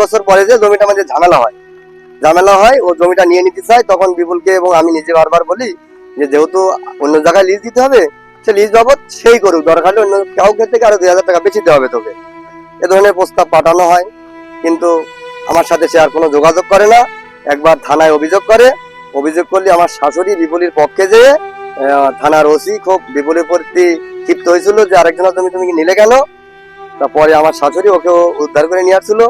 বছর পরে যে জমিটা আমাদের ঝামেলা হয়। ঝামেলা হয়, ও জমিটা নিয়ে নিতে চায়, তখন বিপুলকে এবং আমি নিজে বারবার বলি যে যেহেতু অন্য জায়গায় লিজ দিতে হবে, সে লিজ বাবদ সেই করুক, দরকার হলে অন্য কাউকে থেকে আরও দুই হাজার টাকা বেশি দেওয়া হবে তোকে। এ ধরনের প্রস্তাব পাঠানো হয়, কিন্তু আমার সাথে সে আর কোনো যোগাযোগ করে না। একবার থানায় অভিযোগ করে, অভিযোগ করলে আমার শাশুড়ি বিপুলের পক্ষে যেয়ে থানার ওসি খুব বিপুলের প্রতি ক্ষিপ্ত হয়েছিল যে আরেকজনের জমি তুমি নিলে কেন? তারপরে আমার শাশুড়ি ওকে উদ্ধার করে নিয়ে আসছিল।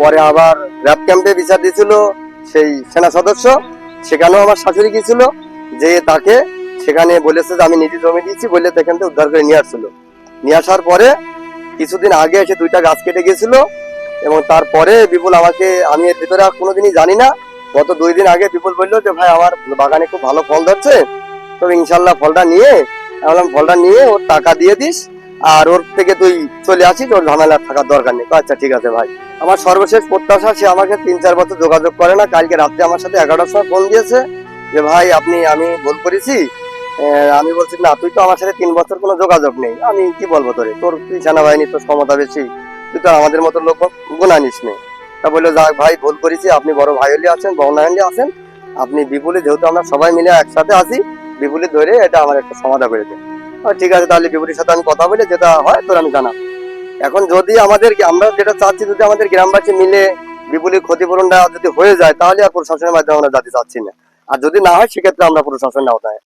পরে আবার র্যাব ক্যাম্পে বিচার দিয়েছিল সেই সেনা সদস্য, সেখানেও আমার শাশুড়ি গিয়েছিল, যে তাকে সেখানে বলেছে যে আমি নিজে জমি দিয়েছি বলে সেখান থেকে উদ্ধার করে নিয়ে আসছিল। নিয়ে আসার পরে কিছুদিন আগে এসে দুইটা গাছ কেটে গেছিল এবং তারপরে বিপুল আমাকে, আমি এর ভিতরে কোনোদিনই জানি না, গত দুই দিন আগে বিপুল বলল যে, ভাই, আমার বাগানে খুব ভালো ফল ধরছে, তো ইনশাল্লাহ ফলটা নিয়ে, আমি ফলটা নিয়ে ওর টাকা দিয়ে দিস আর ওর থেকে তুই চলে আসিস, ওর ঝামেলা থাকার দরকার নেই। আচ্ছা ঠিক আছে ভাই। আমার সর্বশেষ প্রত্যাশা, সে আমাকে তিন চার বছর যোগাযোগ করে না। কালকে রাত্রে আমার সাথে এগারোটার সময় ফোন দিয়েছে যে, ভাই, আপনি, আমি ভুল করেছি? আমি বলছি, না, তুই তো আমার সাথে তিন বছর কোনো যোগাযোগ নেই। আমি কি বলব তোরে? তোর তুই সেনাবাহিনী, তোর ক্ষমতা বেশি? তুই তো আমাদের মতো লোক গুণা নিস নে। তা বলল, যাক ভাই, ভুল করেছি। আপনি বড় ভাই হলে আছেন, বড় হলে আছেন। আপনি বিপুলে, যেহেতু আমরা সবাই মিলে একসাথে আছি বিপুলে ধরে এটা আমার একটা সমাধান করে আর ঠিক আছে, তাহলে বিপরীর সাথে আমি কথা বলে যেটা হয়, তোর আমি জানাব। এখন যদি আমাদের আমরা যেটা চাচ্ছি, যদি আমাদের গ্রামবাসী মিলে বিপুলের ক্ষতিপূরণটা যদি হয়ে যায়, তাহলে আর প্রশাসনের মাধ্যমে আমরা যাতে চাচ্ছি না। আর যদি না হয়, সেক্ষেত্রে আমরা প্রশাসনের আওতায়